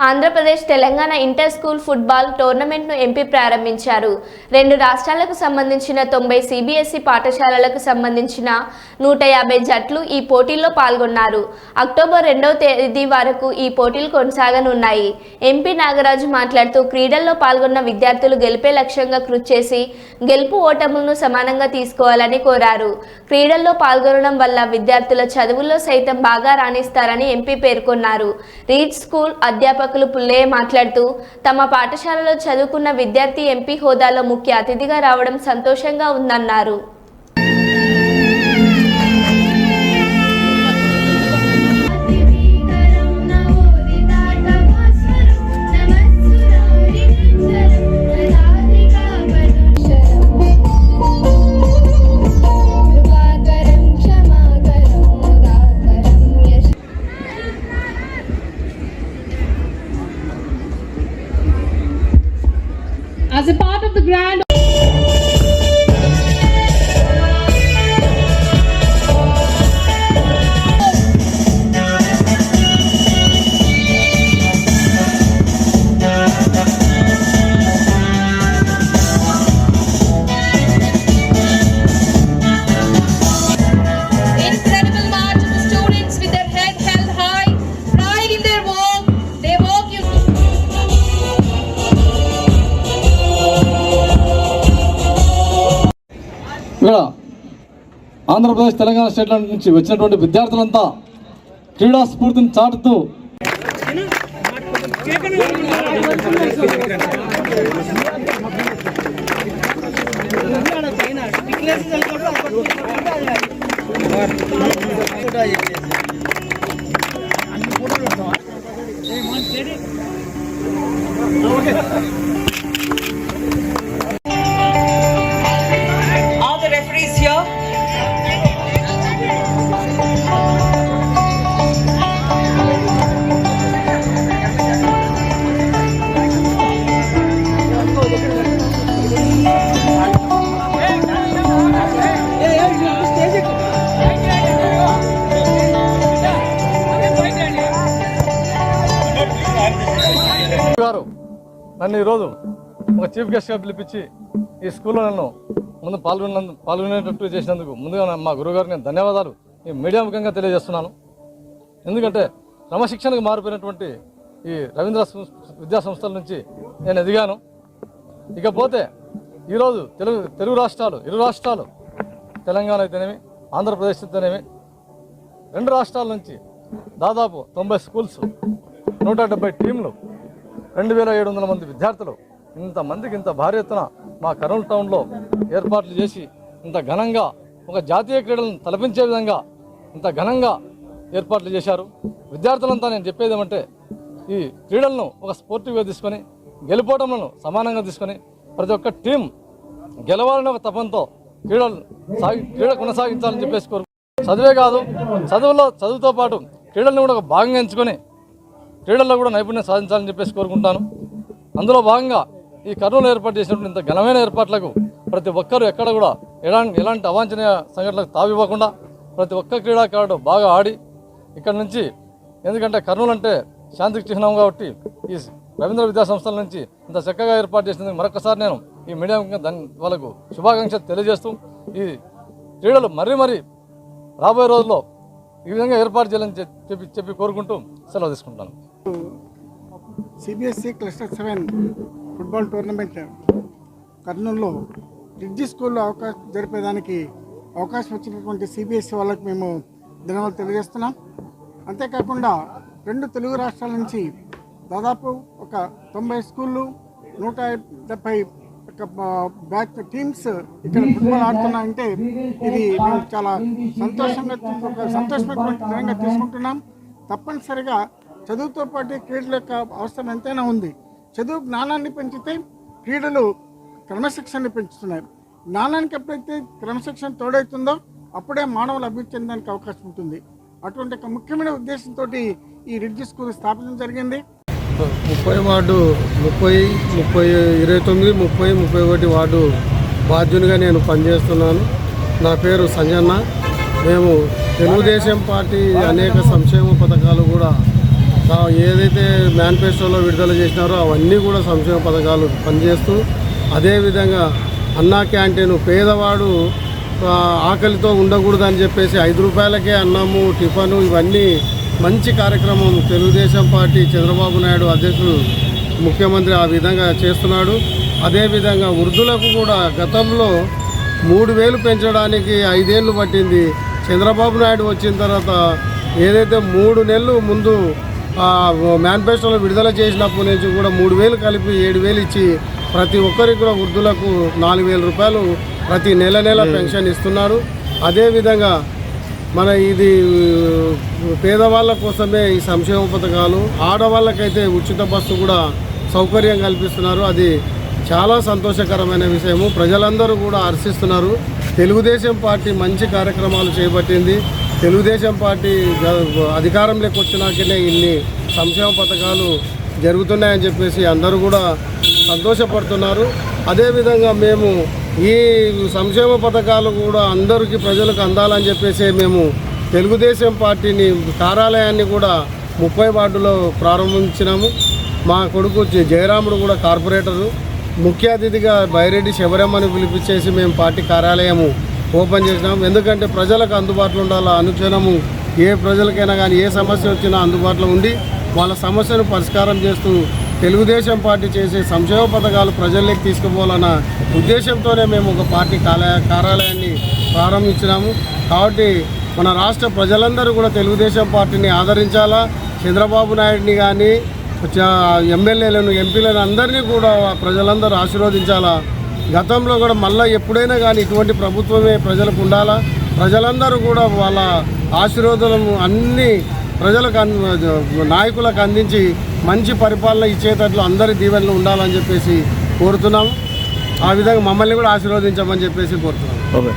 Andhra Pradesh Telangana inter school football టోర్నమెంట్ను MP ప్రారంభించారు. రెండు రాష్ట్రాలకు సంబంధించిన తొంభై సిబిఎస్ఈ పాఠశాలలకు సంబంధించిన నూట యాభై జట్లు ఈ పోటీల్లో పాల్గొన్నారు. అక్టోబర్ రెండవ తేదీ వరకు ఈ పోటీలు కొనసాగనున్నాయి. ఎంపీ నాగరాజు మాట్లాడుతూ క్రీడల్లో పాల్గొన్న విద్యార్థులు గెలిపే లక్ష్యంగా కృషి చేసి గెలుపు ఓటములను సమానంగా తీసుకోవాలని కోరారు. క్రీడల్లో పాల్గొనడం వల్ల విద్యార్థుల చదువుల్లో సైతం బాగా రాణిస్తారని ఎంపీ పేర్కొన్నారు. రీడ్ స్కూల్ అధ్యాపకులు పుల్లయ్య మాట్లాడుతూ తమ పాఠశాలలో చదువుకున్న విద్యార్థి ఎంపీ హోదాలో ముఖ్య అతిథిగా రావడం సంతోషంగా ఉందన్నారు. ఇక్కడ ఆంధ్రప్రదేశ్ తెలంగాణ స్టేట్ల నుంచి వచ్చినటువంటి విద్యార్థులంతా క్రీడా స్ఫూర్తిని చాటుతూ all నన్ను ఈరోజు ఒక చీఫ్ గెస్ట్గా పిలిపించి ఈ స్కూల్లో నన్ను ముందు పాల్గొన్న పాల్గొనేటట్టు చేసినందుకు ముందుగా నా- మా గురుగారు నేను ధన్యవాదాలు. ఈ మీడియా ముఖంగా తెలియజేస్తున్నాను. ఎందుకంటే క్రమశిక్షణకు మారిపోయినటువంటి ఈ రవీంద్ర సం- విద్యా సంస్థల నుంచి నేను ఎదిగాను. ఇకపోతే ఈరోజు తెలుగు తెలుగు రాష్ట్రాలు ఇరు రాష్ట్రాలు తెలంగాణ అయితేనేమి ఆంధ్రప్రదేశ్ అయితేనేమి రెండు రాష్ట్రాల నుంచి దాదాపు తొంభై స్కూల్స్ నూట డెబ్బై టీంలు రెండు వేల ఏడు వందల మంది విద్యార్థులు ఇంతమందికి ఇంత భారీ ఎత్తున మా కర్నూలు టౌన్లో ఏర్పాట్లు చేసి ఇంత ఘనంగా ఒక జాతీయ క్రీడలను తలపించే విధంగా ఇంత ఘనంగా ఏర్పాట్లు చేశారు. విద్యార్థులంతా నేను చెప్పేది ఏమంటే ఈ క్రీడలను ఒక స్పోర్టివ్గా తీసుకొని గెలుపోవటంలో సమానంగా తీసుకొని ప్రతి ఒక్క టీం గెలవాలని ఒక తపంతో క్రీడలు సాగి క్రీడ కొనసాగించాలని చెప్పేసి కోరు చదివే కాదు చదువులో చదువుతో పాటు క్రీడలను కూడా ఒక భాగంగా ఎంచుకొని క్రీడల్లో కూడా నైపుణ్యం సాధించాలని చెప్పేసి కోరుకుంటాను. అందులో భాగంగా ఈ కర్నూలు ఏర్పాటు చేసినటువంటి ఇంత ఘనమైన ఏర్పాట్లకు ప్రతి ఒక్కరూ ఎక్కడ కూడా ఎలాంటి ఎలాంటి అవాంఛనీయ సంఘటనలకు తావివ్వకుండా ప్రతి ఒక్క క్రీడాకారుడు బాగా ఆడి ఇక్కడ నుంచి ఎందుకంటే కర్నూలు అంటే శాంతికి చిహ్నం కాబట్టి ఈ రవీంద్ర విద్యా సంస్థల నుంచి ఇంత చక్కగా ఏర్పాటు చేసినందుకు మరొకసారి నేను ఈ మీడియా దాని వాళ్ళకు శుభాకాంక్షలు తెలియజేస్తూ ఈ క్రీడలు మరీ మరీ రాబోయే రోజుల్లో ఈ విధంగా ఏర్పాటు చేయాలని చెప్పి చెప్పి కోరుకుంటూ సెలవు తీసుకుంటాను CBSE cluster seven football tournament కర్నూలులో రిడ్జి స్కూల్లో అవకాశం జరిపేదానికి అవకాశం వచ్చినటువంటి సిబిఎస్ఈ వాళ్ళకి మేము ధన్యవాదాలు తెలియజేస్తున్నాం. అంతేకాకుండా రెండు తెలుగు రాష్ట్రాల నుంచి దాదాపు ఒక తొంభై స్కూళ్ళు నూట డెబ్బై ఒక బ్యాచ్ టీమ్స్ ఇక్కడ ఫుట్బాల్ ఆడుతున్నాయంటే ఇది మేము చాలా సంతోషంగా సంతోషమైనటువంటి విధంగా తీసుకుంటున్నాం. తప్పనిసరిగా చదువుతో పాటు క్రీడల యొక్క అవసరం ఎంతైనా ఉంది. చదువు జ్ఞానాన్ని పెంచితే క్రీడలు క్రమశిక్షణని పెంచుతున్నాయి. జ్ఞానానికి ఎప్పుడైతే క్రమశిక్షణ తోడవుతుందో అప్పుడే మానవులు అభివృద్ధి చెందడానికి అవకాశం ఉంటుంది. అటువంటి ఒక ముఖ్యమైన ఉద్దేశంతో ఈ రిడ్జి స్కూల్ స్థాపించడం జరిగింది. ముప్పై వార్డు ముప్పై ముప్పై ఇరవై తొమ్మిది ముప్పై ముప్పై ఒకటి వార్డు బాధ్యునిగా నేను పనిచేస్తున్నాను. నా పేరు సంజన్న. మేము తెలుగుదేశం పార్టీ అనేక సంక్షేమ పథకాలు కూడా ఏదైతే మేనిఫెస్టోలో విడుదల చేసినారో అవన్నీ కూడా సంక్షేమ పథకాలు పనిచేస్తూ అదేవిధంగా అన్నా క్యాంటీన్ పేదవాడు ఆకలితో ఉండకూడదని చెప్పేసి ఐదు రూపాయలకే అన్నము టిఫను ఇవన్నీ మంచి కార్యక్రమం తెలుగుదేశం పార్టీ చంద్రబాబు నాయుడు అధ్యక్షుడు ముఖ్యమంత్రి ఆ విధంగా చేస్తున్నాడు. అదేవిధంగా వృద్ధులకు కూడా గతంలో మూడు వేలు పెంచడానికి ఐదేళ్ళు పట్టింది. చంద్రబాబు నాయుడు వచ్చిన తర్వాత ఏదైతే మూడు నెలలు ముందు మేనిఫెస్టోలో విడుదల చేసినప్పటి నుంచి కూడా మూడు వేలు కలిపి ఏడు వేలు ఇచ్చి ప్రతి ఒక్కరికి కూడా వృద్ధులకు నాలుగు వేల రూపాయలు ప్రతి నెల నెల పెన్షన్ ఇస్తున్నారు. అదేవిధంగా మన ఇది పేదవాళ్ళ కోసమే ఈ సంక్షేమ పథకాలు ఆడవాళ్ళకైతే ఉచిత బస్సు కూడా సౌకర్యం కల్పిస్తున్నారు. అది చాలా సంతోషకరమైన విషయము. ప్రజలందరూ కూడా హర్షిస్తున్నారు తెలుగుదేశం పార్టీ మంచి కార్యక్రమాలు చేపట్టింది. తెలుగుదేశం పార్టీ అధికారంలోకి వచ్చినాకనే ఇన్ని సంక్షేమ పథకాలు జరుగుతున్నాయని చెప్పేసి అందరూ కూడా సంతోషపడుతున్నారు. అదేవిధంగా మేము ఈ సంక్షేమ పథకాలు కూడా అందరికీ ప్రజలకు అందాలని చెప్పేసి మేము తెలుగుదేశం పార్టీని కార్యాలయాన్ని కూడా ముప్పై వార్డులో ప్రారంభించినాము. మా కొడుకు జయరాముడు కూడా కార్పొరేటరు. ముఖ్య అతిథిగా బైరెడ్డి శబరమ్మని పిలిపించేసి మేము పార్టీ కార్యాలయము ఓపెన్ చేసినాం. ఎందుకంటే ప్రజలకు అందుబాటులో ఉండాలి అనుక్షణము ఏ ప్రజలకైనా కానీ ఏ సమస్య వచ్చినా అందుబాటులో ఉండి వాళ్ళ సమస్యను పరిష్కారం చేస్తూ తెలుగుదేశం పార్టీ చేసే సంక్షేమ పథకాలు ప్రజల్లోకి తీసుకుపోవాలన్న ఉద్దేశంతోనే మేము ఒక పార్టీ కార్యాలయ కార్యాలయాన్ని ప్రారంభించినాము. కాబట్టి మన రాష్ట్ర ప్రజలందరూ కూడా తెలుగుదేశం పార్టీని ఆదరించాలా? చంద్రబాబు నాయుడిని కానీ ఎమ్మెల్యేలను ఎంపీలను అందరినీ కూడా ప్రజలందరూ ఆశీర్వదించాలా? గతంలో కూడా మళ్ళీ ఎప్పుడైనా కానీ ఇటువంటి ప్రభుత్వమే ప్రజలకు ఉండాలా? ప్రజలందరూ కూడా వాళ్ళ ఆశీర్వాదాలను అన్ని ప్రజలకు అంద నాయకులకు అందించి మంచి పరిపాలన ఇచ్చేటట్లు అందరి దీవెనలు ఉండాలని చెప్పేసి కోరుతున్నాము. ఆ విధంగా మమ్మల్ని కూడా ఆశీర్వదించమని చెప్పేసి కోరుతున్నాము. ఓకే.